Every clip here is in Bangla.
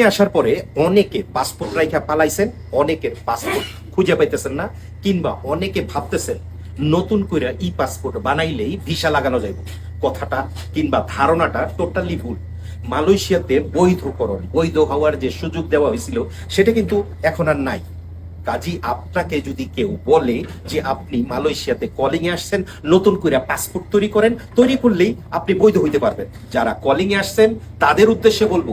এ আসার পরে অনেকে পাসপোর্ট রাইখা পালাইছেন, অনেকের পাসপোর্ট খুঁজে পাইতেছেন না, কিংবা অনেকে ভাবতেছেন নতুন করে ই পাসপোর্ট বানাইলেই ভিসা লাগানো যাইব। কথাটা কিংবা ধারণাটা টোটালি ভুল। মালয়েশিয়াতে বৈধকরণ, বৈধ হওয়ার যে সুযোগ দেওয়া হয়েছিল, সেটা কিন্তু এখন আর নাই। কাজী, আপনাকে যদি কেউ বলে যে আপনি মালয়েশিয়াতে কলিং এ আসছেন, নতুন করে পাসপোর্ট তৈরি করেন, তৈরি করলেই আপনি বৈধ হইতে পারবেন। যারা কলিং এ আসছেন, তাদের উদ্দেশ্যে বলব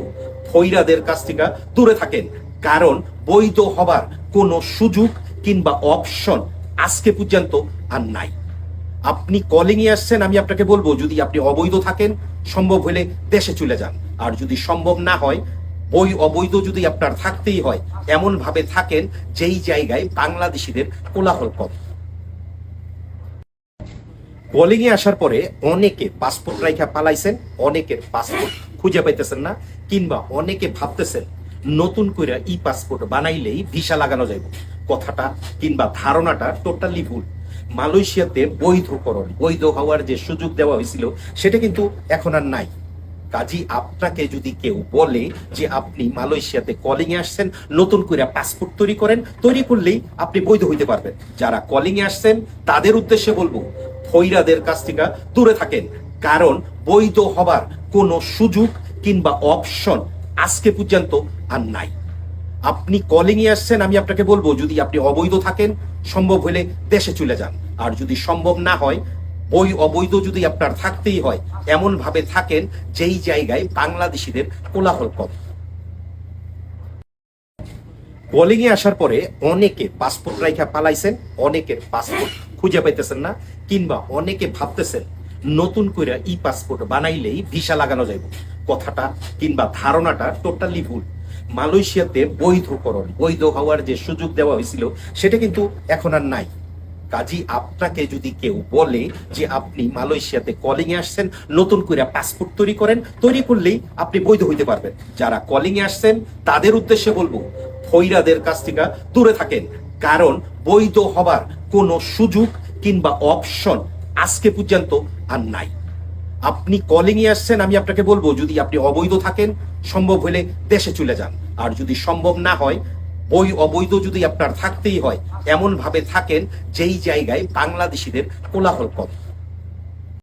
ফৈরাদের কাছ থেকে দূরে থাকেন। কারণ বৈধ হবার কোনো সুযোগ কিংবা অপশন আজকে পর্যন্ত আর নাই। আপনি কলিং এ আসছেন, আমি আপনাকে বলব, যদি আপনি অবৈধ থাকেন, সম্ভব হলে দেশে চলে যান। আর যদি সম্ভব না হয় বই অবৈধ যদি আপনার থাকতেই হয় এমন ভাবে থাকেন যেই জায়গায় বাংলাদেশিদের কোলাহল কম। এ আসার পরে অনেকে পাসপোর্ট রাইখা পালাইছেন, অনেকের পাসপোর্ট খুঁজে পাইতেছেন না, কিংবা অনেকে ভাবতেছেন নতুন করে ই পাসপোর্ট বানাইলেই ভিসা লাগানো যাইব। কথাটা কিংবা ধারণাটা টোটালি ভুল। মালয়েশিয়াতে বৈধকরণ, বৈধ হওয়ার যে সুযোগ দেওয়া হয়েছিল, সেটা কিন্তু এখন আর নাই। কাজী, আপনাকে যদি কেউ বলে যে আপনি মালয়েশিয়াতে কলিং এ আসছেন, নতুন করে পাসপোর্ট তৈরি করেন, তৈরি করলেই আপনি বৈধ হইতে পারবেন। যারা কলিং এ আসছেন, তাদের উদ্দেশ্যে বলব, ফৈরাদের কাছ থেকে দূরে থাকেন। কারণ বৈধ হবার কোনো সুযোগ কিংবা অপশন আজকে পর্যন্ত আর নাই। আপনি কলিং এ আসছেন, আমি আপনাকে বলব, যদি আপনি অবৈধ থাকেন, সম্ভব হলে দেশে চলে যান। আর যদি সম্ভব না হয় বই অবৈধ যদি আপনার থাকতেই হয় এমন ভাবে থাকেন যেই জায়গায় বাংলাদেশিদের কোলাহল কম। এ আসার পরে অনেকে পাসপোর্ট রাইখা পালাইছেন অনেকের পাসপোর্ট খুঁজে পাইতেছেন না, কিংবা অনেকে ভাবতেছেন নতুন করে ই পাসপোর্ট বানাইলেই ভিসা লাগানো যাইব। কথাটা কিংবা ধারণাটা টোটালি ভুল। মালয়েশিয়াতে বৈধকরণ, বৈধ হওয়ার যে সুযোগ দেওয়া হয়েছিল, সেটা কিন্তু এখন আর নাই। কাজী, আপনাকে যদি কেউ বলে যে আপনি মালয়েশিয়াতে কলিং এ আসছেন, নতুন করে পাসপোর্ট তৈরি করেন, তৈরি করলেই আপনি বৈধ হইতে পারবেন। যারা কলিং এ আসছেন, তাদের উদ্দেশ্যে বলব, ফৈরাদের কাছ থেকে দূরে থাকেন। কারণ বৈধ হবার কোনো সুযোগ কিংবা অপশন আজকে পর্যন্ত আর নাই। আপনি কলিং এ আসছেন, আমি আপনাকে বলব, যদি আপনি অবৈধ থাকেন, সম্ভব হলে দেশে চলে যান। আর যদি সম্ভব না হয় বই অবৈধ যদি আপনার থাকতেই হয় এমন ভাবে থাকেন যেই জায়গায় বাংলাদেশিদের কোলাহল কম।